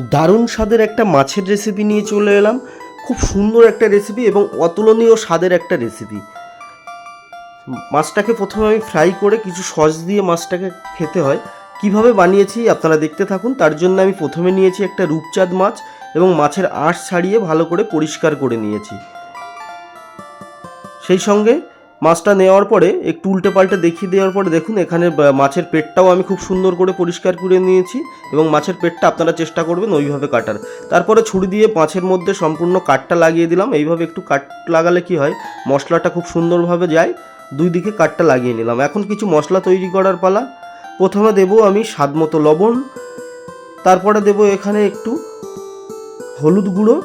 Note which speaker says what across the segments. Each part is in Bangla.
Speaker 1: দারুণ স্বাদের একটা মাছের রেসিপি নিয়ে চলে এলাম। খুব সুন্দর একটা রেসিপি এবং অতুলনীয় স্বাদের একটা রেসিপি মাছটাকে প্রথমে আমি ফ্রাই করে কিছু সস দিয়ে মাছটাকে খেতে হয়। কীভাবে বানিয়েছি আপনারা দেখতে থাকুন। তার জন্য আমি প্রথমে নিয়েছি একটা রূপচাঁদ মাছ এবং মাছের আঁশ ছাড়িয়ে ভালো করে পরিষ্কার করে নিয়েছি। সেই সঙ্গে মাছটা নেওয়ার পরে একটু উল্টে পাল্টে দেখিয়ে দেওয়ার পরে দেখুন, এখানে মাছের পেটটাও আমি খুব সুন্দর করে পরিষ্কার করে নিয়েছি এবং মাছের পেটটা আপনারা চেষ্টা করবেন ওইভাবে কাটার। তারপরে ছুরি দিয়ে মাছের মধ্যে সম্পূর্ণ কাঠটা লাগিয়ে দিলাম। এইভাবে একটু কাট লাগালে কি হয়, মশলাটা খুব সুন্দরভাবে যায়, দুই দিকে কাঠটা লাগিয়ে নিলাম। এখন কিছু মশলা তৈরি করার পালা। প্রথমে দেব আমি স্বাদ মতো লবণ, তারপরে দেব এখানে একটু হলুদ গুঁড়ো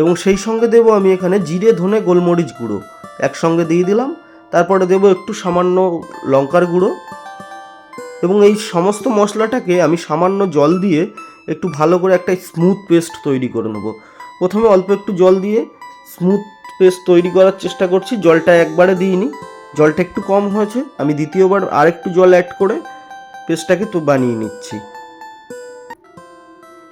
Speaker 1: এবং সেই সঙ্গে দেব আমি এখানে জিরে, ধনে, গোলমরিচ গুঁড়ো। একসঙ্গে দিয়ে দিলাম। তারপরে দেব একটু সামান্য লঙ্কার গুঁড়ো। এবং এই সমস্ত মশলাটাকে আমি সামান্য জল দিয়ে একটু ভালো করে একটা স্মুথ পেস্ট তৈরি করে নেব। প্রথমে অল্প একটু জল দিয়ে স্মুথ পেস্ট তৈরি করার চেষ্টা করছি। জলটা একবারে দিইনি। জলটা একটু কম হয়েছে। আমি দ্বিতীয়বার আরেকটু জল অ্যাড করে পেস্টটাকে তো বানিয়ে নিচ্ছি।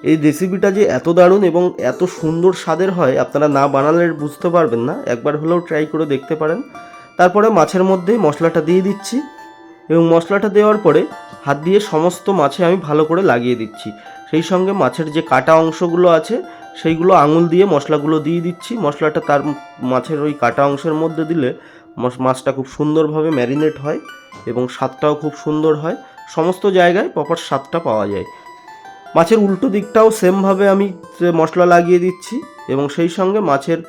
Speaker 1: এই রেসিপিটা যে এত দারুণ এবং এত সুন্দর স্বাদের হয়, আপনারা না বানালে বুঝতে পারবেন না। একবার হলেও ট্রাই করে দেখতে পারেন। তারপরে মাছের মধ্যে মশলাটা দিয়ে দিচ্ছি এবং মশলাটা দেওয়ার পরে হাত দিয়ে সমস্ত মাছে আমি ভালো করে লাগিয়ে দিচ্ছি। সেই সঙ্গে মাছের যে কাটা অংশগুলো আছে, সেইগুলো আঙুল দিয়ে মশলাগুলো দিয়ে দিচ্ছি। মশলাটা তার মাছের ওই কাটা অংশের মধ্যে দিলে মাছটা খুব সুন্দরভাবে ম্যারিনেট হয় এবং স্বাদটাও খুব সুন্দর হয়। সমস্ত জায়গায় প্রপার স্বাদটা পাওয়া যায়। মাছের উল্টো দিকটাও সেমভাবে আমি মশলা লাগিয়ে দিচ্ছি এবং সেই সঙ্গে মাছের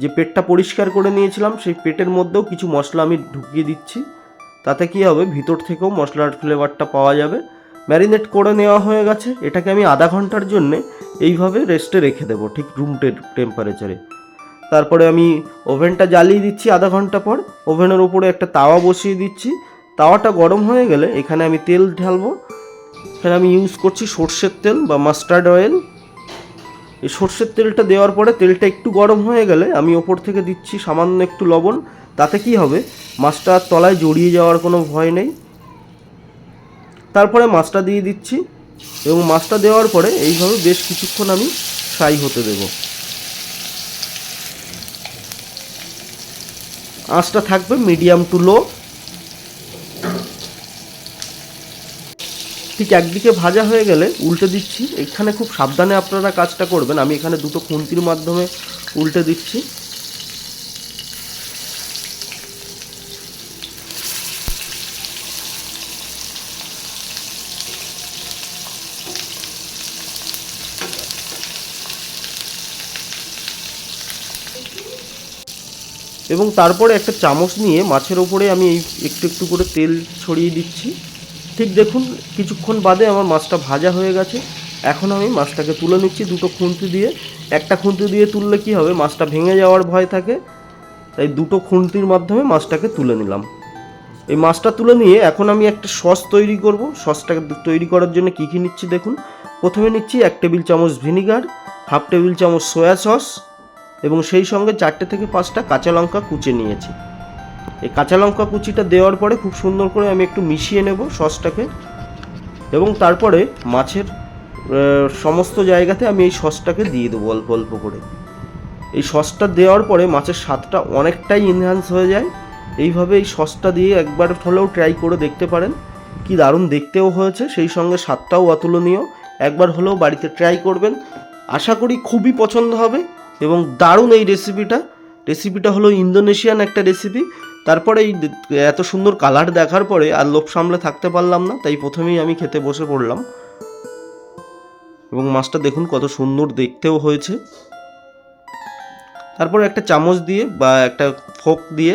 Speaker 1: যে পেটটা পরিষ্কার করে নিয়েছিলাম, সেই পেটের মধ্যেও কিছু মশলা আমি ঢুকিয়ে দিচ্ছি। তাতে কি হবে, ভিতর থেকেও মশলার ফ্লেভারটা পাওয়া যাবে। ম্যারিনেট করে নেওয়া হয়ে গেছে। এটাকে আমি আধা ঘণ্টার জন্যে এইভাবে রেস্টে রেখে দেবো, ঠিক রুম টেম্পারেচারে। তারপরে আমি ওভেনটা জ্বালিয়ে দিচ্ছি আধা ঘণ্টা পর। ওভেনের উপরে একটা তাওয়া বসিয়ে দিচ্ছি। তাওয়াটা গরম হয়ে গেলে এখানে আমি তেল ঢালবো। এখানে আমি ইউজ করছি সর্ষের তেল বা মাস্টার্ড অয়েল এই সর্ষের তেলটা দেওয়ার পরে তেলটা একটু গরম হয়ে গেলে আমি ওপর থেকে দিচ্ছি সামান্য একটু লবণ। তাতে কি হবে? মাছটা তলায় জড়িয়ে যাওয়ার কোনো ভয় নেই। তারপরে মাছটা দিয়ে দিচ্ছি এবং মাছটা দেওয়ার পরে এইভাবে বেশ কিছুক্ষণ আমি ফ্রাই হতে দেব। আঁচটা থাকবে মিডিয়াম টু লো ঠিক একদিকে ভাজা হয়ে গেলে উল্টে দিচ্ছি। এখানে খুব সাবধানে আপনারা কাজটা করবেন। আমি এখানে দুটো খুন্তির মাধ্যমে উল্টে দিচ্ছি। এবং তারপরে একটা চামচ নিয়ে মাছের ওপরে আমি একটু একটু করে তেল ছড়িয়ে দিচ্ছি। ঠিক দেখুন, কিছুক্ষণ বাদে আমার মাছটা ভাজা হয়ে গেছে। এখন আমি মাছটাকে তুলে নিচ্ছি দুটো খুন্তি দিয়ে। একটা খুন্তি দিয়ে তুললে কি হবে? মাছটা ভেঙে যাওয়ার ভয় থাকে। তাই দুটো খুন্তির মাধ্যমে মাছটাকে তুলে নিলাম। এই মাছটা তুলে নিয়ে এখন আমি একটা সস তৈরি করব। সসটাকে তৈরি করার জন্য কী কী নিচ্ছি দেখুন। প্রথমে নিচ্ছি এক টেবিল চামচ ভিনিগার, হাফ টেবিল চামচ সয়া সস এবং সেই সঙ্গে চারটে থেকে পাঁচটা কাঁচা লঙ্কা কুচে নিয়েছি। এই কাঁচা লঙ্কা কুচিটা দেওয়ার পরে খুব সুন্দর করে আমি একটু মিশিয়ে নেব সসটাকে। এবং তারপরে মাছের সমস্ত জায়গাতে আমি এই সসটাকে দিয়ে দেবো অল্প অল্প করে। এই সসটা দেওয়ার পরে মাছের স্বাদটা অনেকটাই ইনহ্যান্স হয়ে যায়। এইভাবে এই সসটা দিয়ে একবার হলেও ট্রাই করে দেখতে পারেন, কি দারুণ দেখতেও হয়েছে। সেই সঙ্গে স্বাদটাও অতুলনীয়। একবার হলেও বাড়িতে ট্রাই করবেন। আশা করি খুবই পছন্দ হবে এবং দারুণ এই রেসিপিটা রেসিপিটা হলো ইন্দোনেশিয়ান একটা রেসিপি তারপরে এই এত সুন্দর কালার দেখার পরে আর লোভ সামলে থাকতে পারলাম না, তাই প্রথমেই আমি খেতে বসে পড়লাম। এবং মাছটা দেখুন কত সুন্দর দেখতেও হয়েছে। তারপর একটা চামচ দিয়ে বা একটা ফোক দিয়ে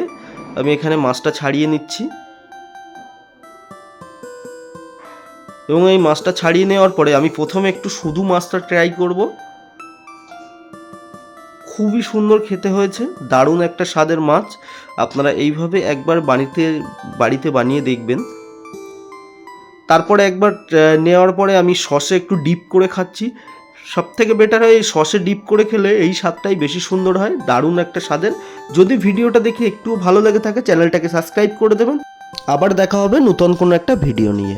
Speaker 1: আমি এখানে মাছটা ছাড়িয়ে নিচ্ছি। এবং এই মাছটা ছাড়িয়ে নেওয়ার পরে আমি প্রথমে একটু শুধু মাছটা ট্রাই করব। খুবই সুন্দর খেতে হয়েছে, দারুণ একটা স্বাদের মাছ, আপনারা এইভাবে একবার বাড়িতে বাড়িতে বানিয়ে দেখবেন। তারপরে একবার নেওয়ার পরে আমি সসে একটু ডিপ করে খাচ্ছি। সব থেকে বেটার হয় এই সসে ডিপ করে খেলে এই স্বাদটাই বেশি সুন্দর হয়, দারুণ একটা স্বাদের। যদি ভিডিওটা দেখে একটু ভালো লেগে থাকে, চ্যানেলটাকে সাবস্ক্রাইব করে দেবেন। আবার দেখা হবে নতুন কোনো একটা ভিডিও নিয়ে।